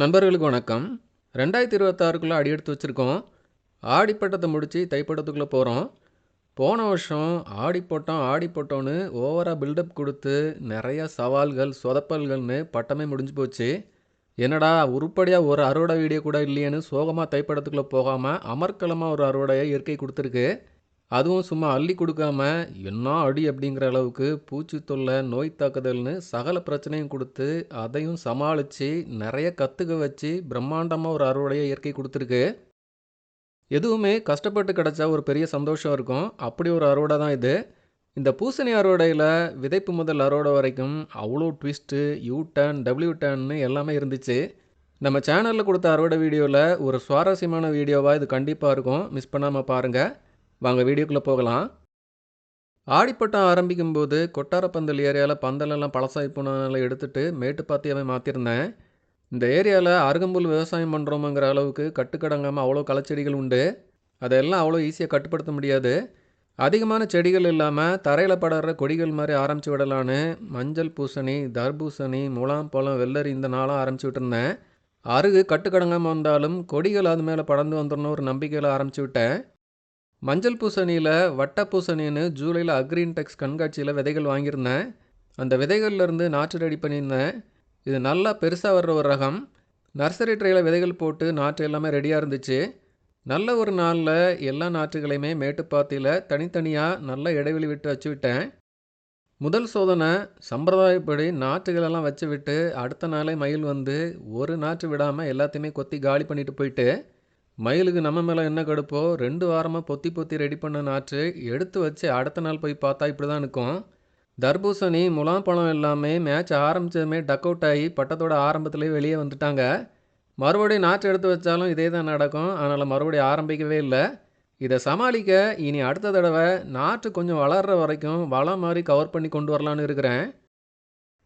நண்பர்களுக்கு வணக்கம். ரெண்டாயிரத்தி இருபத்தாறுக்குள்ளே அடி எடுத்து வச்சுருக்கோம். ஆடிப்பட்டத்தை முடித்து தைப்பட்டத்துக்குள்ளே போகிறோம் போன வருஷம் ஆடிப்பட்டம் ஆடிப்பட்டோன்னு ஓவராக பில்டப் கொடுத்து நிறைய சவால்கள் சொதப்பல்கள்னு பட்டமே முடிஞ்சு போச்சு. என்னடா உருப்படியாக ஒரு அறுவடை வீடியோ கூட இல்லையேன்னு சோகமாக தைப்படத்துக்குள்ளே போகாமல் அமர்க்கலமாக ஒரு அறுவடையை இயற்கை கொடுத்துருக்கு. அதுவும் சும்மா அள்ளி கொடுக்காம என்ன அடி? அப்படிங்கிற அளவுக்கு பூச்சி தொல்லை நோய் தாக்குதல்னு சகல பிரச்சனையும் கொடுத்து அதையும் சமாளித்து நிறைய கற்றுக்க வச்சு பிரம்மாண்டமாக ஒரு அறுவடையை இயற்கை கொடுத்துருக்கு. எதுவுமே கஷ்டப்பட்டு கிடச்சா ஒரு பெரிய சந்தோஷம் இருக்கும். அப்படி ஒரு அறுவடை தான் இது. இந்த பூசணி அறுவடையில் விதைப்பு முதல் அறுவடை வரைக்கும் அவ்வளோ ட்விஸ்ட்டு யூ டர்ன் டபிள்யூ டர்ன்னு எல்லாமே இருந்துச்சு. நம்ம சேனலில் கொடுத்த அறுவடை வீடியோவில் ஒரு சுவாரஸ்யமான வீடியோவாக இது கண்டிப்பாக இருக்கும். மிஸ் பண்ணாமல் பாருங்கள் வாங்க வீடியோக்குள்ளே போகலாம். ஆடிப்பட்டம் ஆரம்பிக்கும்போது கொட்டாரப்பந்தல் ஏரியாவில் பந்தலெல்லாம் பழசாகி போனதெல்லாம் எடுத்துட்டு மேட்டுப்பாத்தியாவே மாற்றிருந்தேன் இந்த ஏரியாவில் அருகம்புல் விவசாயம் பண்ணுறோமுங்கிற அளவுக்கு கட்டுக்கடங்காமல் அவ்வளோ களைச்செடிகள் உண்டு. அதெல்லாம் அவ்வளோ ஈஸியாக கட்டுப்படுத்த முடியாது. அதிகமான செடிகள் இல்லாமல் தரையில் படற கொடிகள் மாதிரி ஆரம்பித்து விடலான்னு மஞ்சள் பூசணி தர்பூசணி முலாம்பழம் வெள்ளரி இந்த நாளாக ஆரம்பிச்சு விட்டுருந்தேன். அருகு கட்டுக்கடங்காமல் வந்தாலும் கொடிகள் அது மேலே படர்ந்து வந்துடணும் ஒரு நம்பிக்கையில் ஆரம்பிச்சு விட்டேன். மஞ்சள் பூசணியில் வட்ட பூசணின்னு ஜூலையில் அக்ரீன் டெக்ஸ் கண்காட்சியில் விதைகள் வாங்கியிருந்தேன். அந்த விதைகள்லேருந்து நாற்று ரெடி பண்ணியிருந்தேன். இது நல்லா பெருசாக வர்ற ஒரு ரகம். நர்சரி ட்ரேயில் விதைகள் போட்டு நாற்று எல்லாமே ரெடியாக இருந்துச்சு. நல்ல ஒரு நாளில் எல்லா நாற்றுகளையுமே மேட்டுப்பாத்தியில் தனித்தனியாக நல்ல இடைவெளி விட்டு வச்சு விட்டேன். முதல் சோதனை சம்பிரதாயப்படி நாற்றுகளெல்லாம் வச்சு விட்டு அடுத்த நாளே மயில் வந்து ஒரு நாற்று விடாமல் எல்லாத்தையுமே கொத்தி காலி பண்ணிட்டு போயிட்டு மயிலுக்கு நம்ம மேலே என்ன கடுப்போ? ரெண்டு வாரமாக பொத்தி பொத்தி ரெடி பண்ண நாற்று. எடுத்து வச்சு அடுத்த நாள் போய் பார்த்தா இப்படி தான் இருக்கும். தர்பூசணி முலாம்பழம் எல்லாமே மேட்ச் ஆரம்பித்ததுமே டக் அவுட் ஆகி பட்டத்தோட ஆரம்பத்துலேயே வெளியே வந்துட்டாங்க. மறுபடியும் நாற்று எடுத்து வச்சாலும் இதே தான் நடக்கும். அதனால் மறுபடியும் ஆரம்பிக்கவே இல்லை. இதை சமாளிக்க இனி அடுத்த தடவை நாற்று கொஞ்சம் வளர்கிற வரைக்கும் வளம் மாதிரி கவர் பண்ணி கொண்டு வரலான்னு இருக்கிறேன்.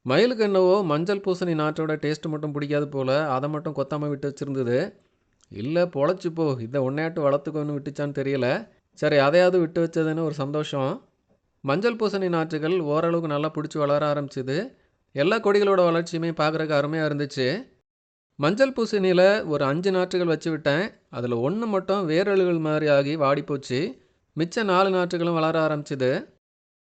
மயிலுக்கு என்னவோ மஞ்சள் பூசணி நாற்றோட டேஸ்ட் மட்டும் பிடிக்காது போல். அதை மட்டும் கொத்தாமல் விட்டு வச்சுருந்தது. இல்லை பொழைச்சி போ. இதை ஒன்றையாட்டு வளர்த்துக்கோன்னு விட்டுச்சான்னு தெரியல. சரி அதையாவது விட்டு வச்சதுன்னு ஒரு சந்தோஷம். மஞ்சள் பூசணி நாற்றுகள் ஓரளவுக்கு நல்லா பிடிச்சி வளர ஆரம்பிச்சுது. எல்லா கொடிகளோட வளர்ச்சியுமே பார்க்குறக்கு அருமையாக இருந்துச்சு. மஞ்சள் பூசணியில் ஒரு அஞ்சு நாற்றுகள் வச்சு விட்டேன். அதில் ஒன்று மட்டும் வேரழுகள் மாதிரி ஆகி வாடி போச்சு. மிச்ச நாலு நாற்றுகளும் வளர ஆரம்பிச்சுது.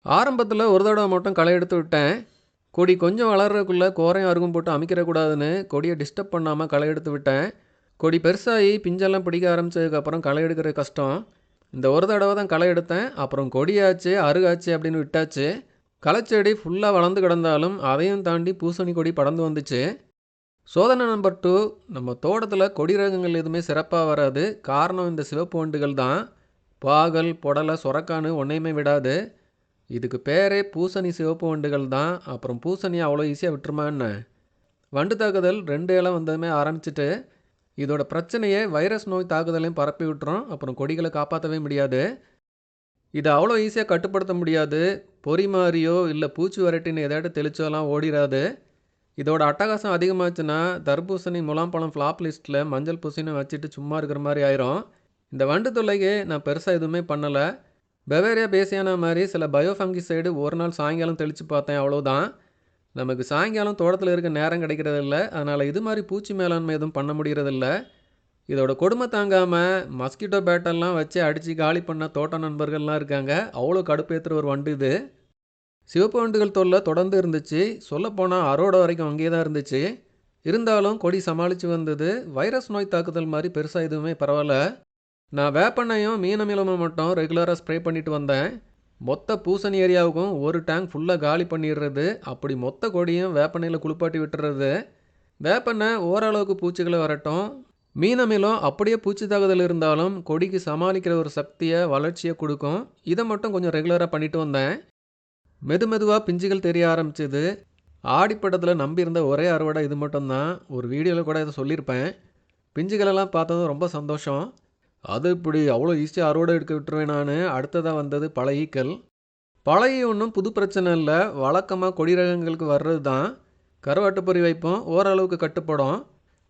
ஆரம்பத்தில் ஒரு தடவை மட்டும் களை எடுத்து விட்டேன். கொடி கொஞ்சம் வளர்றதுக்குள்ளே கோரையும் அருகும் போட்டு அமைக்கிறக்கூடாதுன்னு கொடியை டிஸ்டர்ப் பண்ணாமல் களை எடுத்து விட்டேன். கொடி பெருசாகி பிஞ்செல்லாம் பிடிக்க ஆரம்பித்ததுக்கப்புறம் களை எடுக்கிற கஷ்டம். இந்த ஒரு தடவை தான் களை எடுத்தேன். அப்புறம் கொடியாச்சு அருகாச்சு அப்படின்னு விட்டாச்சு. களைச்செடி ஃபுல்லாக வளர்ந்து கிடந்தாலும் அதையும் தாண்டி பூசணி கொடி படர்ந்து வந்துச்சு. சோதனை நம்பர் டூ நம்ம தோட்டத்தில் கொடி ரகங்கள் எதுவுமே சிறப்பாக வராது. காரணம் இந்த சிவப்பு வண்டுகள் தான். பாகல் புடலை சொரக்கானு ஒன்றையுமே விடாது. இதுக்கு பேரே பூசணி சிவப்பு வண்டுகள் தான். அப்புறம் பூசணி அவ்வளோ ஈஸியாக விட்டுருமா என்ன? வண்டு தாக்குதல் ரெண்டு இலம் வந்ததுமே ஆரம்பிச்சிட்டு இதோட பிரச்சனையை வைரஸ் நோய் தாக்குதலையும் பரப்பி விட்டுறோம் அப்புறம் கொடிகளை காப்பாற்றவே முடியாது. இதை அவ்வளோ ஈஸியாக கட்டுப்படுத்த முடியாது. பொறி மாதிரியோ இல்லை பூச்சி வரட்டின்னு எதாட்டு தெளிச்சோலாம் ஓடிடாது இதோட அட்டகாசம் அதிகமாச்சுன்னா தர்பூசணி முலாம்பழம் ஃப்ளாப் லிஸ்ட்டில் மஞ்சள் பூசணி வச்சுட்டு சும்மா இருக்கிற மாதிரி ஆயிரும். இந்த வண்டு தொல்லைக்கு நான் பெருசாக எதுவுமே பண்ணலை. பெவேரியா பேசியானா மாதிரி சில பயோஃபங்கி சைடு ஒரு நாள் சாயங்காலம் தெளித்து பார்த்தேன். அவ்வளோதான் நமக்கு சாயங்காலம் தோட்டத்தில் இருக்க நேரம் கிடைக்கிறதில்ல அதனால் இது மாதிரி பூச்சி மேலாண்மை எதுவும் பண்ண முடிகிறதில்ல இதோட கொடுமை தாங்காமல் மஸ்கிட்டோ பேட்டெல்லாம் வச்சு அடித்து காலி பண்ண தோட்ட நண்பர்கள்லாம் இருக்காங்க. அவ்வளோ கடுப்பேற்றுற ஒரு வண்டு இது. சிவப்பு வண்டுகள் தொல்லை தொடர்ந்து இருந்துச்சு. சொல்லப்போனால் அரோட வரைக்கும் அங்கேயே தான் இருந்துச்சு. இருந்தாலும் கொடி சமாளித்து வந்தது. வைரஸ் நோய் தாக்குதல் மாதிரி பெருசாக எதுவுமே பரவாயில்ல. நான் வேப்பெண்ணையும் மீனமிலமும் மட்டும் ரெகுலராக ஸ்ப்ரே பண்ணிட்டு வந்தேன். மொத்த பூசணி ஏரியாவுக்கும் ஒரு டேங்க் ஃபுல்லாக காலி பண்ணிடுறது. அப்படி மொத்த கொடியும் வேப்பெண்ணெயில் குளிப்பாட்டி விட்டுறது. வேப்பெண்ணெய் ஓரளவுக்கு பூச்சிகளை வரட்டும். மீனமிலும் அப்படியே பூச்சி தாக்குதல் இருந்தாலும் கொடிக்கு சமாளிக்கிற ஒரு சக்தியை வளர்ச்சியை கொடுக்கும். இதை மட்டும் கொஞ்சம் ரெகுலராக பண்ணிட்டு வந்தேன். மெது மெதுவாக பிஞ்சுகள் தெரிய ஆரம்பிச்சது. ஆடிப்படத்தில் நம்பியிருந்த ஒரே அறுவடை இது மட்டும்தான். ஒரு வீடியோவில் கூட இதை சொல்லியிருப்பேன். பிஞ்சுகளெல்லாம் பார்த்ததும் ரொம்ப சந்தோஷம். அது இப்படி அவ்வளோ ஈஸியாக அறுவடை எடுக்க விட்டுருவேன் நான். அடுத்ததாக வந்தது பழகிக்கல். பழகி பழைய ஒன்றும் புது பிரச்சனை இல்லை. வழக்கமாக கொடி ரகங்களுக்கு வர்றது தான். கருவாட்டு பொறி வைப்போம். ஓரளவுக்கு கட்டுப்படும்.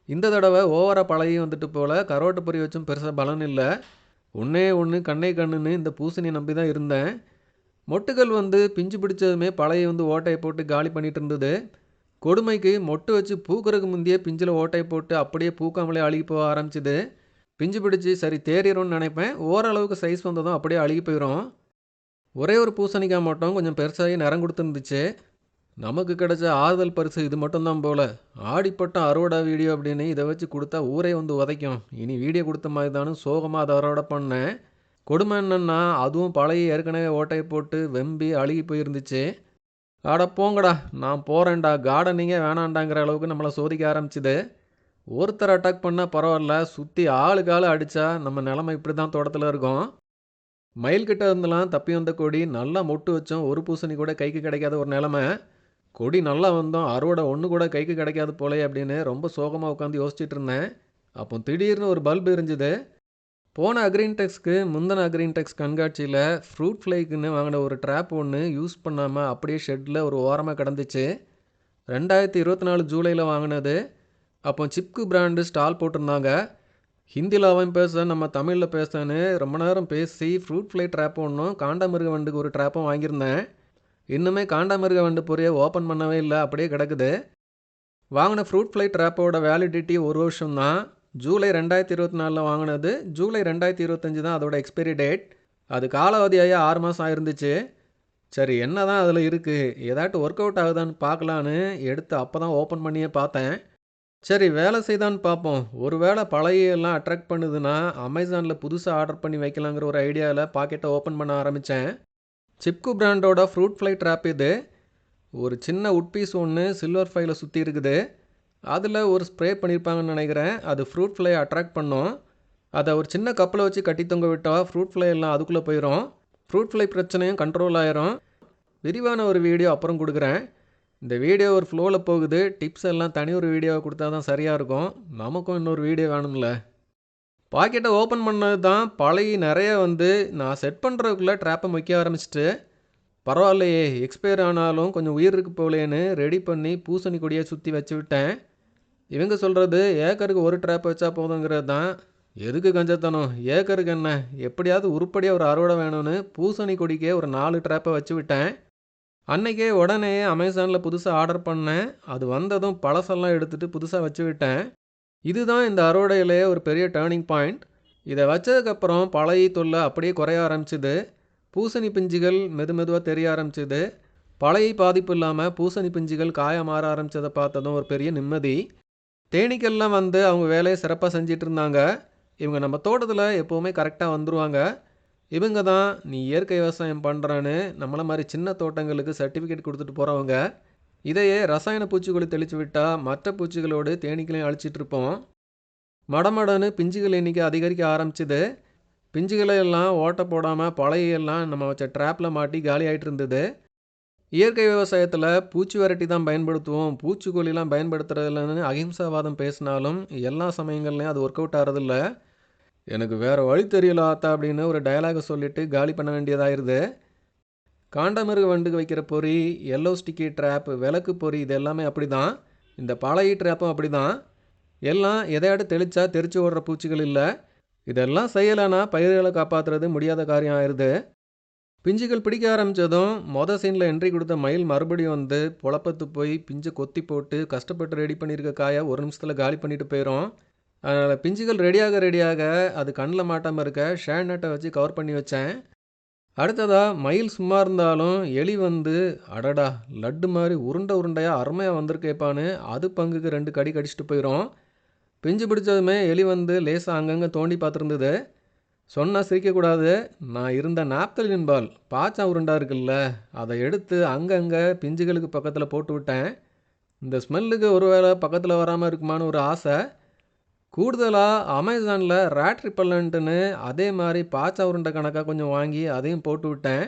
இந்த தடவை ஓவராக பழகி வந்துட்டு போல். கருவாட்டு பொறி வச்சும் பெருசாக பலன் இல்லை. ஒன்றே ஒன்று கண்ணை கண்ணுன்னு இந்த பூசணி நம்பி தான் இருந்தேன். மொட்டுகள் வந்து பிஞ்சு பிடிச்சதுமே பழைய வந்து ஓட்டையை போட்டு காலி பண்ணிட்டு இருந்தது. கொடுமைக்கு மொட்டு வச்சு பூக்கிறதுக்கு முந்தையே பிஞ்சில் ஓட்டையை போட்டு அப்படியே பூக்காமலே அழுகி போக ஆரம்பிச்சுது. பிஞ்சு பிடிச்சி சரி தேறிடும்னு நினைப்பேன். ஓரளவுக்கு சைஸ் வந்ததும் அப்படியே அழுகி போயிடும் ஒரே ஒரு பூசணிக்காய் மட்டும் கொஞ்சம் பெருசாகி நிறம் கொடுத்துருந்துச்சு. நமக்கு கிடைச்ச ஆறுதல் பரிசு இது மட்டும்தான் போல. ஆடிப்பட்டம் அறுவடை வீடியோ அப்படின்னு இதை வச்சு கொடுத்தா ஊரே வந்து உதைக்கும். இனி வீடியோ கொடுத்த மாதிரி தானு சோகமாக அதை அறுவடை பண்ணேன். கொடுமை என்னன்னா அதுவும் பழைய ஏற்கனவே ஓட்டையை போட்டு வெம்பி அழுகி போயிருந்துச்சு. அட போங்கடா நான் போகிறேன்டா கார்டனிங்கே வேணாண்டாங்கிற அளவுக்கு நம்மளை சோதிக்க ஆரம்பிச்சுது. ஒருத்தர் அட்டாக் பண்ணால் பரவாயில்ல சுற்றி ஆளுக்கு ஆள் அடித்தா நம்ம நிலமை இப்படி தான் தோட்டத்தில் இருக்கும். மயில்கிட்ட இருந்தெல்லாம் தப்பி வந்த கொடி நல்லா மொட்டு வச்சோம் ஒரு பூசணி கூட கைக்கு கிடைக்காத ஒரு நிலமை. கொடி நல்லா வந்தோம் அறுவடை ஒன்று கூட கைக்கு கிடைக்காது போலே அப்படின்னு ரொம்ப சோகமாக உட்காந்து யோசிச்சுட்டு இருந்தேன். அப்போ திடீர்னு ஒரு பல்பு எரிஞ்சுது. போன அக்ரீன்டெக்ஸ்க்கு முந்தின அக்ரீன்டெக்ஸ் கண்காட்சியில் ஃப்ரூட் ஃப்ளைக்குன்னு வாங்கின ஒரு ட்ராப் ஒன்று யூஸ் பண்ணாமல் அப்படியே ஷெட்டில் ஒரு ஓரமாக கிடந்துச்சு. ரெண்டாயிரத்தி இருபத்தி நாலு ஜூலையில் வாங்கினது. அப்போ சிப்கு பிராண்டு ஸ்டால் போட்டிருந்தாங்க. ஹிந்தியில் அவன் பேச நம்ம தமிழில் பேசன்னு ரொம்ப நேரம் பேசி ஃப்ரூட் ஃப்ளை ட்ராப் ஒன்றும் காண்டாமிருக வண்டுக்கு ஒரு ட்ராப்பும் வாங்கியிருந்தேன். இன்னுமே காண்டாமிருக வண்டு பொரியை ஓப்பன் பண்ணவே இல்லை அப்படியே கிடக்குது. வாங்கின ஃப்ரூட் ஃப்ளை ட்ராப்போட வேலிடிட்டி ஒரு வருஷம் தான் ஜூலை ரெண்டாயிரத்தி இருபத்தி நாலில் வாங்கினது. ஜூலை ரெண்டாயிரத்தி இருபத்தஞ்சி தான் அதோட எக்ஸ்பைரி டேட் அது காலாவதியாக ஆறு மாதம் ஆயிருந்துச்சு. சரி என்ன தான் அதில் இருக்குது ஏதாட்டும் ஒர்க் அவுட் ஆகுதான்னு பார்க்கலான்னு எடுத்து அப்போ தான் ஓப்பன் பண்ணியே பார்த்தேன். சரி வேலை செய்தான்னு பார்ப்போம் ஒருவேளை பழைய எல்லாம் அட்ராக்ட் பண்ணுதுன்னா அமேசானில் புதுசாக ஆர்டர் பண்ணி வைக்கலாங்கிற ஒரு ஐடியாவில் பாக்கெட்டை ஓப்பன் பண்ண ஆரம்பித்தேன் சிப்கு பிராண்டோட ஃப்ரூட் ஃப்ளை ட்ராப் இது. ஒரு சின்ன உட் பீஸ் ஒன்று சில்வர் ஃபைல சுற்றி இருக்குது. அதில் ஒரு ஸ்ப்ரே பண்ணியிருப்பாங்கன்னு நினைக்கிறேன். அது ஃப்ரூட் ஃப்ளை அட்ராக்ட் பண்ணும். அதை ஒரு சின்ன கப்பில் வச்சு கட்டி தொங்க விட்டால் ஃப்ரூட் ஃப்ளை எல்லாம் அதுக்குள்ளே போயிடும் ஃப்ரூட் ஃப்ளை பிரச்சனையும் கண்ட்ரோல் ஆயிரும். விரிவான ஒரு வீடியோ அப்புறம் கொடுக்குறேன். இந்த வீடியோ ஒரு ஃப்ளோவில் போகுது. டிப்ஸ் எல்லாம் தனி ஒரு வீடியோவை கொடுத்தா தான் சரியாக இருக்கும். நமக்கும் இன்னொரு வீடியோ வேணும்ல பாக்கெட்டை ஓப்பன் பண்ணது தான் பழகி நிறைய வந்து நான் செட் பண்ணுறதுக்குள்ளே ட்ராப்பை முக்கிய ஆரம்பிச்சிட்டு பரவாயில்லையே எக்ஸ்பயர் ஆனாலும் கொஞ்சம் உயிர் இருக்கு போலேன்னு ரெடி பண்ணி பூசணி கொடியை சுற்றி வச்சு விட்டேன். இவங்க சொல்கிறது ஏக்கருக்கு ஒரு ட்ராப் வச்சா போதுங்கிறது தான். எதுக்கு கஞ்சத்தனம்? ஏக்கருக்கு என்ன? எப்படியாவது உருப்படியாக ஒரு அறுவடை வேணும்னு பூசணி கொடிக்கே ஒரு நாலு ட்ராப்பை வச்சு விட்டேன். அன்னைக்கே உடனே அமேசானில் புதுசாக ஆர்டர் பண்ணேன். அது வந்ததும் பழசெல்லாம் எடுத்துகிட்டு புதுசாக வச்சு விட்டேன். இதுதான் இந்த அறுவடையிலே ஒரு பெரிய டேர்னிங் பாயிண்ட் இதை வச்சதுக்கப்புறம் பழைய தொல்லை அப்படியே குறைய ஆரம்பிச்சுது. பூசணி பிஞ்சுகள் மெது மெதுவாக தெரிய ஆரம்பிச்சுது. பழைய பாதிப்பு இல்லாமல் பூசணி பிஞ்சுகள் காய மாற ஆரம்பித்ததை பார்த்ததும் ஒரு பெரிய நிம்மதி. தேனீக்கெல்லாம் வந்து அவங்க வேலையை சிறப்பாக செஞ்சிட்டு இருந்தாங்க. இவங்க நம்ம தோட்டத்தில் எப்போவுமே கரெக்டாக வந்துடுவாங்க இவங்க தான் நீ இயற்கை விவசாயம் பண்ணுறான்னு நம்மளை மாதிரி சின்ன தோட்டங்களுக்கு சர்டிஃபிகேட் கொடுத்துட்டு போகிறவங்க இதையே ரசாயன பூச்சிக்கொல்லி தெளித்து விட்டால் மற்ற பூச்சிகளோடு தேனீக்களையும் அழிச்சிட்டு இருப்போம். மடமடன்னு பிஞ்சுகள் எண்ணிக்கை அதிகரிக்க ஆரம்பிச்சுது. பிஞ்சுகளை எல்லாம் ஓட்ட போடாமல் பழைய எல்லாம் நம்ம வச்ச ட்ராப்பில் மாட்டி காலி ஆகிட்டு இருந்தது. இயற்கை விவசாயத்தில் பூச்சி வெரைட்டி தான் பயன்படுத்துவோம். பூச்சிக்கொல்லிலாம் பயன்படுத்துறதுலன்னு அகிம்சாவாதம் பேசினாலும் எல்லா சமயங்கள்லையும் அது ஒர்க் அவுட் ஆகிறதில்ல எனக்கு வேறு வழி தெரியல ஆத்தா அப்படின்னு ஒரு டயலாக சொல்லிட்டு காலி பண்ண வேண்டியதாயிருது. காண்டமிருக வண்டுக்கு வைக்கிற பொறி எல்லோ ஸ்டிக்கி ட்ராப் விளக்கு பொறி இது எல்லாமே அப்படி தான் இந்த பழைய ட்ராப்பும் அப்படி தான் எல்லாம் எதையாட்டு தெளிச்சா தெரிச்சு ஓடுற பூச்சிகள் இல்லை. இதெல்லாம் செய்யலைன்னா பயிர்களை காப்பாற்றுறது முடியாத காரியம் ஆயிடுது பிஞ்சுகள் பிடிக்க ஆரம்பித்ததும் மொதல் சீனில் என்ட்ரி கொடுத்த மயில் மறுபடியும் வந்து புழப்பத்து போய் பிஞ்சை கொத்தி போட்டு கஷ்டப்பட்டு ரெடி பண்ணியிருக்க காயை ஒரு நிமிஷத்தில் காலி பண்ணிட்டு போயிடும் அதனால் பிஞ்சுகள் ரெடியாக ரெடியாக அது கண்ணில் மாட்டாமல் இருக்க ஷேன் நட்டை வச்சு கவர் பண்ணி வச்சேன். அடுத்ததாக மயில் சும்மா இருந்தாலும் எலி வந்து அடடா லட்டு மாதிரி உருண்டை உருண்டையாக அருமையாக வந்திருக்கேப்பான்னு அது பங்குக்கு ரெண்டு கடி கடிச்சிட்டு போயிடும் பிஞ்சு பிடிச்சதுமே எலி வந்து லேசாக அங்கங்கே தோண்டி பார்த்துருந்தது. சொன்னால் சிரிக்கக்கூடாது நான் இருந்த நாப்தலின் பால் பாச்சா உருண்டா இருக்குல்ல அதை எடுத்து அங்கங்கே பிஞ்சுகளுக்கு பக்கத்தில் போட்டு விட்டேன். இந்த ஸ்மெல்லுக்கு ஒரு வேளை பக்கத்தில் வராமல் இருக்குமான்னு ஒரு ஆசை. கூடுதலாக அமேசானில் ரேட் ரிப்பல்லண்ட்டுன்னு அதே மாதிரி பாச்சா உருண்டை கணக்காக கொஞ்சம் வாங்கி அதையும் போட்டு விட்டேன்.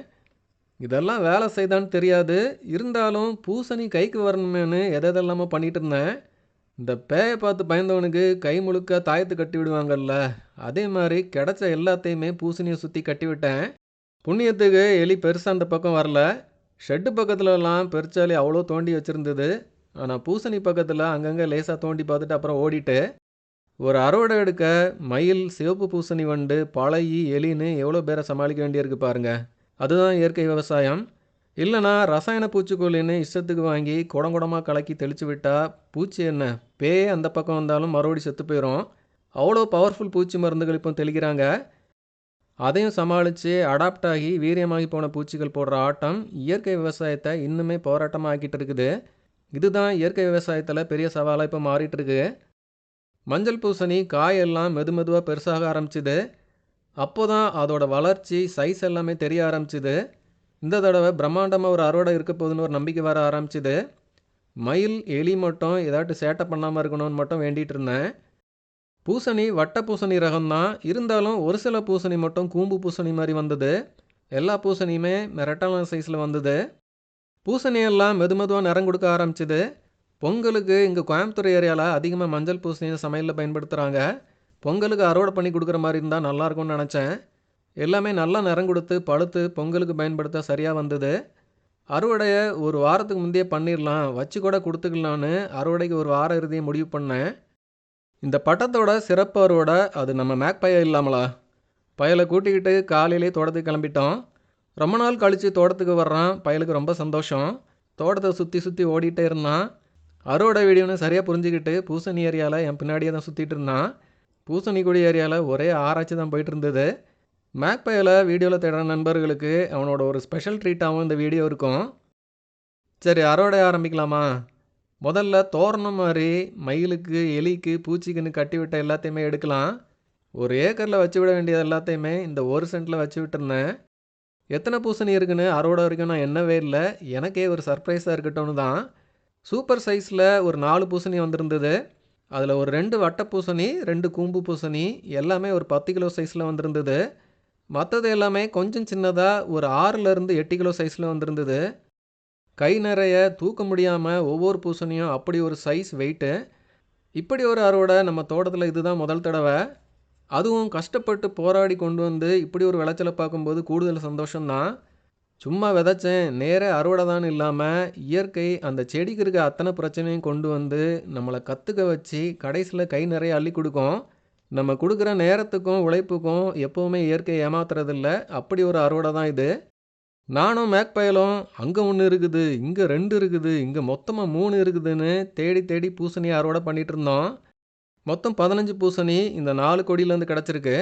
இதெல்லாம் வேலை செய்தான்னு தெரியாது. இருந்தாலும் பூசணி கைக்கு வரணுமேனு எதை எதெல்லாமோ பண்ணிகிட்டு இருந்தேன். இந்த பேயை பார்த்து பயந்தவனுக்கு கை முழுக்க தாயத்து கட்டி விடுவாங்கல்ல அதே மாதிரி கிடச்ச எல்லாத்தையுமே பூசணியை சுற்றி கட்டி விட்டேன். புண்ணியத்துக்கு எலி பெருசாக அந்த பக்கம் வரல. ஷெட்டு பக்கத்துலலாம் பெருச்சாலி அவ்வளோ தோண்டி வச்சுருந்தது. ஆனால் பூசணி பக்கத்தில் அங்கங்கே லேசாக தோண்டி பார்த்துட்டு அப்புறம் ஓடிட்டு ஒரு அறுவடை எடுக்க மயில் சிவப்பு பூசணி வண்டு பழையி எலின்னு எவ்வளோ பேரை சமாளிக்க வேண்டியிருக்கு பாருங்கள் அதுதான் இயற்கை விவசாயம். இல்லைனா ரசாயன பூச்சிக்கொல்லின்னு இஷ்டத்துக்கு வாங்கி குடம் குடமாக கலக்கி தெளித்து விட்டால் பூச்சி என்ன? பேயே அந்த பக்கம் வந்தாலும் மறுபடி செத்து போயிடும் அவ்வளோ பவர்ஃபுல் பூச்சி மருந்துகள் இப்போ தெளிக்கிறாங்க. அதையும் சமாளித்து அடாப்ட் ஆகி வீரியமாகி போன பூச்சிகள் போடுற ஆட்டம் இயற்கை விவசாயத்தை இன்னுமே போராட்டமாக ஆக்கிட்டு இருக்குது. இதுதான் இயற்கை விவசாயத்தில் பெரிய சவாலாக இப்போ மாறிட்டுருக்கு மஞ்சள் பூசணி காயெல்லாம் மெது மெதுவாக பெருசாக ஆரம்பிச்சுது. அப்போ தான் அதோட வளர்ச்சி சைஸ் எல்லாமே தெரிய ஆரம்பிச்சுது. இந்த தடவை பிரம்மாண்டமாக ஒரு அறுவடை இருக்க போகுதுன்னு ஒரு நம்பிக்கை வர ஆரம்பிச்சுது. மயில் எலி மட்டும் ஏதாட்டு சேட்டை பண்ணாமல் இருக்கணும்னு மட்டும் வேண்டிகிட்டு இருந்தேன். பூசணி வட்ட பூசணி ரகம்தான். இருந்தாலும் ஒரு சில பூசணி மட்டும் கூம்பு பூசணி மாதிரி வந்தது. எல்லா பூசணியுமே மிரட்டான சைஸில் வந்தது. பூசணி எல்லாம் மெது மெதுவாக நிறம் கொடுக்க ஆரம்பிச்சுது. பொங்கலுக்கு இங்கே கோயம்புத்தூர் ஏரியாவில் அதிகமாக மஞ்சள் பூசணியை சமையலில் பயன்படுத்துகிறாங்க பொங்கலுக்கு அறுவடை பண்ணி கொடுக்குற மாதிரி இருந்தால் நல்லாயிருக்கும்னு நினச்சேன். எல்லாமே நல்லா நிறம் கொடுத்து பழுத்து பொங்கலுக்கு பயன்படுத்த சரியாக வந்தது. அறுவடையை ஒரு வாரத்துக்கு முந்தையே பண்ணிடலாம் வச்சு கூட கொடுத்துக்கலான்னு அறுவடைக்கு ஒரு வார இறுதியை முடிவு பண்ணேன். இந்த பட்டத்தோட சிறப்பு அறுவடை அது நம்ம மேக் பைய இல்லாமலா? பயலை கூட்டிக்கிட்டு காலையிலே தோட்டத்துக்கு கிளம்பிட்டோம். ரொம்ப நாள் கழித்து தோட்டத்துக்கு வர்றான் பயலுக்கு ரொம்ப சந்தோஷம். தோட்டத்தை சுற்றி சுற்றி ஓடிட்டே இருந்தான். அறுவடை வீடியோன்னு சரியாக புரிஞ்சுக்கிட்டு பூசணி ஏரியாவில் என் பின்னாடியே தான் சுற்றிட்டு இருந்தான். பூசணிக்குடி ஏரியாவில் ஒரே ஆராய்ச்சி தான் போயிட்டு இருந்தது மேக் வீடியோவில் தேடுற நண்பர்களுக்கு அவனோட ஒரு ஸ்பெஷல் ட்ரீட்டாகவும் இந்த வீடியோ இருக்கும். சரி அறுவடை ஆரம்பிக்கலாமா? முதல்ல தோரணம் மாதிரி மயிலுக்கு எலிக்கு பூச்சிக்குன்னு கட்டி விட்ட எல்லாத்தையுமே எடுக்கலாம். ஒரு ஏக்கரில் வச்சு விட வேண்டியது எல்லாத்தையுமே இந்த ஒரு சென்ட்டில் வச்சு விட்டுருந்தேன். எத்தனை பூசணி இருக்குன்னு அறுவடை வரைக்கும் நான் எண்ணவே இல்லை. எனக்கே ஒரு சர்ப்ரைஸாக இருக்கட்டும்னு தான். சூப்பர் சைஸில் ஒரு நாலு பூசணி வந்திருந்தது. அதில் ஒரு ரெண்டு வட்ட பூசணி ரெண்டு கூம்பு பூசணி எல்லாமே ஒரு பத்து கிலோ சைஸில் வந்திருந்தது. மற்றது எல்லாமே கொஞ்சம் சின்னதாக ஒரு ஆறுலேருந்து எட்டு கிலோ சைஸில் வந்திருந்தது. கை நிறைய தூக்க முடியாமல் ஒவ்வொரு பூசணியும் அப்படி ஒரு சைஸ் வெயிட்டு இப்படி ஒரு அறுவடை நம்ம தோட்டத்தில் இதுதான் முதல் தடவை. அதுவும் கஷ்டப்பட்டு போராடி கொண்டு வந்து இப்படி ஒரு விளைச்சலை பார்க்கும்போது கூடுதல் சந்தோஷம்தான். சும்மா விதைச்சேன் நேர அறுவடை தான் இல்லாமல் இயற்கை அந்த செடிக்கு இருக்க அத்தனை பிரச்சனையும் கொண்டு வந்து நம்மளை கற்றுக்க வச்சு கடைசியில் கை நிறைய அள்ளி கொடுக்கும். நம்ம கொடுக்குற நேரத்துக்கும் உழைப்புக்கும் எப்போவுமே இயற்கை ஏமாத்துறதில்ல. அப்படி ஒரு அறுவடை தான் இது. நானும் மேக்பயலும் அங்கே ஒன்று இருக்குது இங்கே ரெண்டு இருக்குது இங்கே மொத்தமாக மூணு இருக்குதுன்னு தேடி தேடி பூசணி அறுவடை பண்ணிகிட்டு இருந்தோம். மொத்தம் பதினஞ்சு பூசணி இந்த நாலு கொடியிலேருந்து கிடச்சிருக்கு.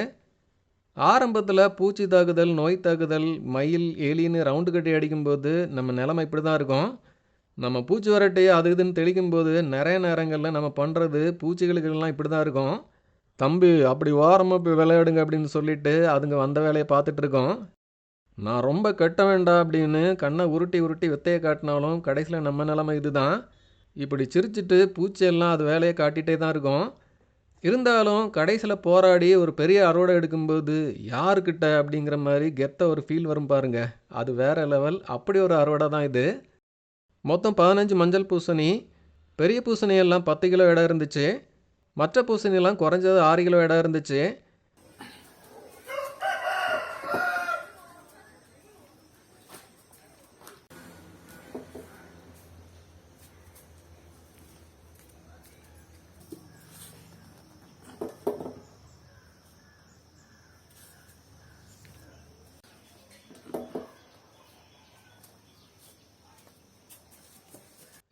ஆரம்பத்தில் பூச்சி தாக்குதல் நோய் தாக்குதல் மயில் எலின்னு ரவுண்டு கட்டி அடிக்கும்போது நம்ம நிலைமை இப்படி தான் இருக்கும். நம்ம பூச்சி வரட்டையை அது இதுன்னு தெளிக்கும்போது நிறைய நேரங்களில் நம்ம பண்ணுறது பூச்சிகளுக்கெல்லாம் இப்படி தான் இருக்கும். தம்பி அப்படி ஓரமாக போய் விளையாடுங்க அப்படின்னு சொல்லிட்டு அதுங்க வந்த வேலையை பார்த்துட்ருக்கோம் நான் ரொம்ப கட்ட வேண்டாம் அப்படின்னு கண்ணை உருட்டி உருட்டி வித்தையை காட்டினாலும் கடைசியில் நம்ம நிலைமை இதுதான். இப்படி சிரிச்சிட்டு பூச்சியெல்லாம் அது வேலையை காட்டிகிட்டே தான் இருக்கும். இருந்தாலும் கடைசியில் போராடி ஒரு பெரிய அறுவடை எடுக்கும்போது யாருக்கிட்ட அப்படிங்கிற மாதிரி கெத்த ஒரு ஃபீல் வரும் பாருங்க. அது வேற லெவல் அப்படி ஒரு அறுவடை தான் இது. மொத்தம் பதினஞ்சு மஞ்சள் பூசணி. பெரிய பூசணி எல்லாம் பத்து கிலோ இடம் இருந்துச்சு. மற்ற பூசணியெல்லாம் குறைஞ்சது ஆறு கிலோ இடம் இருந்துச்சு.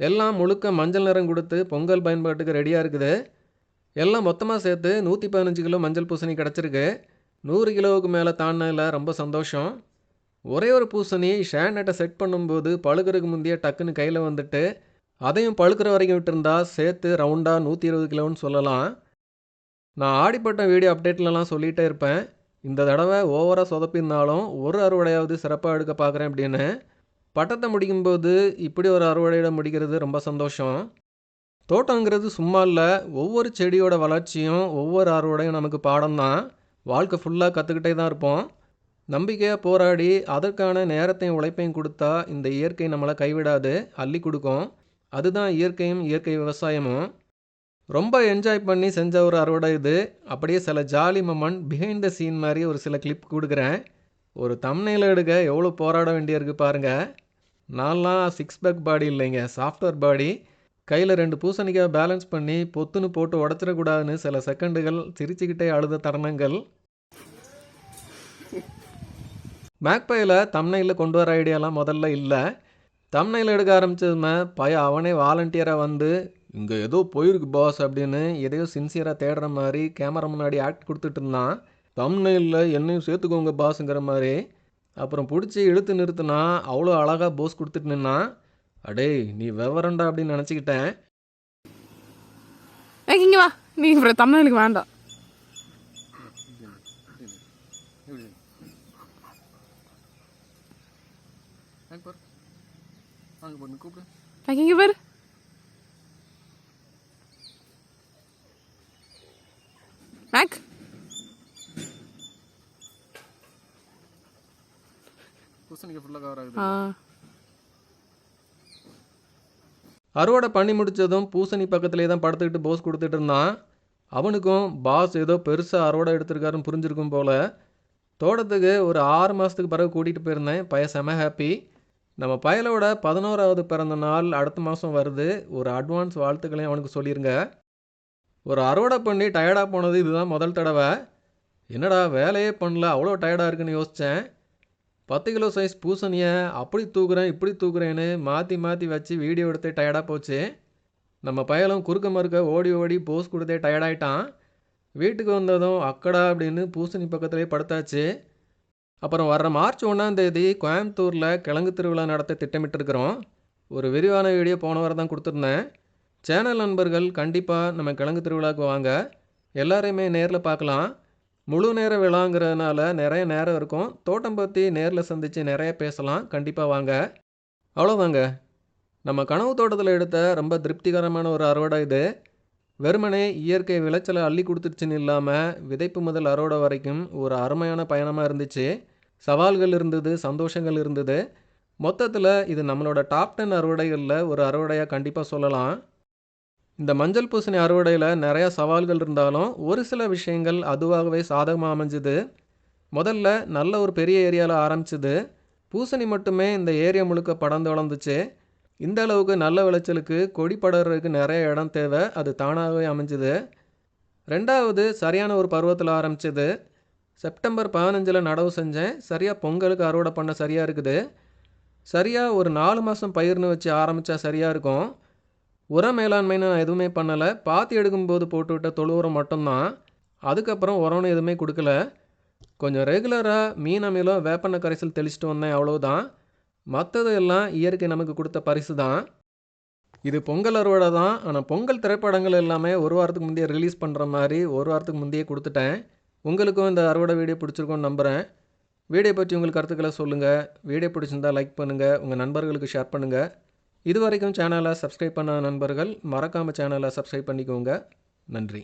எல்லாம் முழுக்க மஞ்சள் நிறம் கொடுத்து பொங்கல் பயன்பாட்டுக்கு ரெடியாக இருக்குது. எல்லாம் மொத்தமாக சேர்த்து நூற்றி பதினஞ்சு கிலோ மஞ்சள் பூசணி கிடச்சிருக்கு. நூறு கிலோவுக்கு மேலே தாண்டினதில் ரொம்ப சந்தோஷம். ஒரே ஒரு பூசணி ஷேனட்டை செட் பண்ணும்போது பழுக்கிறதுக்கு முந்தைய டக்குன்னு கையில் வந்துட்டு அதையும் பழுக்கிற வரைக்கும் விட்டுருந்தா சேர்த்து ரவுண்டாக நூற்றி இருபது கிலோன்னு சொல்லலாம். நான் ஆடிப்பட்ட வீடியோ அப்டேட்லலாம் சொல்லிகிட்டே இருப்பேன். இந்த தடவை ஓவராக சொதப்பியிருந்தாலும் ஒரு அறுவடையாவது சிறப்பாக எடுக்க பார்க்குறேன் அப்படின்னு. பட்டத்தை முடிக்கும்போது இப்படி ஒரு அறுவடையிட முடிக்கிறது ரொம்ப சந்தோஷம். தோட்டங்கிறது சும்மா இல்லை ஒவ்வொரு செடியோட வளர்ச்சியும் ஒவ்வொரு அறுவடையும் நமக்கு பாடம் தான் வாழ்க்கை ஃபுல்லாக கற்றுக்கிட்டே தான் இருப்போம். நம்பிக்கையாக போராடி அதற்கான நேரத்தையும் உழைப்பையும் கொடுத்தா இந்த இயற்கை நம்மளை கைவிடாது அள்ளி கொடுக்கும். அதுதான் இயற்கையும் இயற்கை விவசாயமும். ரொம்ப என்ஜாய் பண்ணி செஞ்ச ஒரு அறுவடை இது. அப்படியே சில jolly moment behind the scene மாதிரி ஒரு சில கிளிப் கொடுக்குறேன். ஒரு தம்னையில் எடுக்க எவ்வளோ போராட வேண்டியிருக்கு பாருங்கள் நான்லாம் சிக்ஸ் பேக் பாடி இல்லைங்க சாஃப்ட்வேர் பாடி கையில் ரெண்டு பூசணிக்காய் பேலன்ஸ் பண்ணி பொத்துன்னு போட்டு உடச்சிடக்கூடாதுன்னு சில செகண்டுகள் சிரிச்சுக்கிட்டே அழுத தருணங்கள். மேக்பையில் தம்னையில் கொண்டு வர ஐடியாலாம் முதல்ல இல்லை. தம்னையில் எடுக்க ஆரம்பிச்சதுமே பையன் அவனே வாலண்டியராக வந்து இங்கே ஏதோ போயிருக்கு பாஸ் அப்படின்னு எதையோ சின்சியராக தேடுற மாதிரி கேமரா முன்னாடி ஆக்ட் கொடுத்துட்டு இருந்தான். தம்னையில் என்னையும் சேர்த்துக்கோங்க பாஸுங்கிற மாதிரி அப்புறம் பிடிச்சி இழுத்து நிறுத்துனா அவ்வளோ அழகாக போஸ் கொடுத்துட்டு நின்னான் அடே நீ விவரண்டா அப்படின்னு நினச்சிக்கிட்டேன். இங்கே வா. நீ அப்புறம் தமிழுக்கு வேண்டாம். இங்கே பேர். மேக் பூசணிக்காய் ஃபுல்லாக கவர் ஆகுது. ஆ. அறுவடை பண்ணி முடிச்சதும் பூசணி பக்கத்துலேயே தான் படுத்துக்கிட்டு போஸ் கொடுத்துட்டு இருந்தான். அவனுக்கும் பாஸ் ஏதோ பெருசாக அறுவடை எடுத்திருக்காருன்னு புரிஞ்சிருக்கும் போல். தோட்டத்துக்கு ஒரு ஆறு மாதத்துக்கு பிறகு கூட்டிகிட்டு போயிருந்தேன். பையன் செம ஹாப்பி நம்ம பயலோட பதினோராவது பிறந்த நாள் அடுத்த மாதம் வருது. ஒரு அட்வான்ஸ் வாழ்த்துக்களையும் அவனுக்கு சொல்லிருங்க. ஒரு அறுவடை பண்ணி டயர்டாக போனது இதுதான் முதல் தடவை. என்னடா வேலையே பண்ணல அவ்வளோ டயர்டாக இருக்குன்னு யோசித்தேன் பத்து கிலோ சைஸ் பூசணியை அப்படி தூக்குறேன் இப்படி தூக்குறேன்னு மாற்றி மாற்றி வச்சு வீடியோ எடுத்து டயர்டாக போச்சு. நம்ம பயலும் குறுக்க மறுக்க ஓடி ஓடி போஸ் கொடுத்தே டயர்டாயிட்டான் வீட்டுக்கு வந்ததும் அக்கடா அப்படின்னு பூசணி பக்கத்துலேயே படுத்தாச்சு. அப்புறம் வர்ற மார்ச் ஒன்றாந்தேதி கோயம்புத்தூரில் கிழங்கு திருவிழா நடத்த திட்டமிட்டிருக்கிறோம். ஒரு விரிவான வீடியோ போன வாரம் தான் கொடுத்துருந்தேன். சேனல் நண்பர்கள் கண்டிப்பாக நம்ம கிழங்கு திருவிழாவுக்கு வாங்க. எல்லாரையுமே நேரில் பார்க்கலாம். முழு நேர விழாங்கிறதுனால நிறைய நேரம் இருக்கும். தோட்டம் பற்றி நேரில் சந்தித்து நிறைய பேசலாம். கண்டிப்பாக வாங்க. அவ்வளோதாங்க நம்ம கனவு தோட்டத்தில் எடுத்த ரொம்ப திருப்திகரமான ஒரு அறுவடை இது. வெறுமனே இயற்கை விளைச்சலை அள்ளி கொடுத்துருச்சுன்னு இல்லாமல் விதைப்பு முதல் அறுவடை வரைக்கும் ஒரு அருமையான பயணமாக இருந்துச்சு. சவால்கள் இருந்தது சந்தோஷங்கள் இருந்தது. மொத்தத்தில் இது நம்மளோட டாப் டென் அறுவடைகளில் ஒரு அறுவடையாக கண்டிப்பாக சொல்லலாம். இந்த மஞ்சள் பூசணி அறுவடையில் நிறையா சவால்கள் இருந்தாலும் ஒரு சில விஷயங்கள் அதுவாகவே சாதகமாக அமைஞ்சுது. முதல்ல நல்ல ஒரு பெரிய ஏரியாவில் ஆரம்பிச்சுது. பூசணி மட்டுமே இந்த ஏரியா முழுக்க படர்ந்து வளர்ந்துச்சு. இந்த அளவுக்கு நல்ல விளைச்சலுக்கு கொடி படறதுக்கு நிறைய இடம் தேவை. அது தானாகவே அமைஞ்சுது. ரெண்டாவது சரியான ஒரு பருவத்தில் ஆரம்பிச்சது. செப்டம்பர் பதினஞ்சில் நடவு செஞ்சேன். சரியாக பொங்கலுக்கு அறுவடை பண்ண சரியாக இருக்குது. சரியாக ஒரு நாலு மாதம் பயிர்னு வச்சு ஆரம்பித்தா சரியாக இருக்கும். உர மேலாண்மைன்னு நான் எதுவுமே பண்ணலை. பாத்தி எடுக்கும்போது போட்டுவிட்ட தொழு உரம் மட்டும்தான். அதுக்கப்புறம் உரம்னு எதுவுமே கொடுக்கல. கொஞ்சம் ரெகுலராக மீன் அமிலம் வேப்பெண்ணெய் கரைசல் தெளிச்சிட்டு வந்தேன் அவ்வளோதான் மற்றது எல்லாம் இயற்கை நமக்கு கொடுத்த பரிசு தான். இது பொங்கல் அறுவடை தான். ஆனால் பொங்கல் திரைப்படங்கள் எல்லாமே ஒரு வாரத்துக்கு முந்தைய ரிலீஸ் பண்ணுற மாதிரி ஒரு வாரத்துக்கு முந்தையே கொடுத்துட்டேன். உங்களுக்கும் இந்த அறுவடை வீடியோ பிடிச்சிருக்கும்னு நம்புகிறேன் வீடியோ பற்றி உங்களுக்கு கருத்துக்களை சொல்லுங்கள் வீடியோ பிடிச்சிருந்தா லைக் பண்ணுங்கள் உங்கள் நண்பர்களுக்கு ஷேர் பண்ணுங்கள் இது வரைக்கும் சேனலை சப்ஸ்கிரைப் பண்ண நண்பர்கள் மறக்காமல் சேனலை சப்ஸ்கிரைப் பண்ணிக்கோங்க. நன்றி.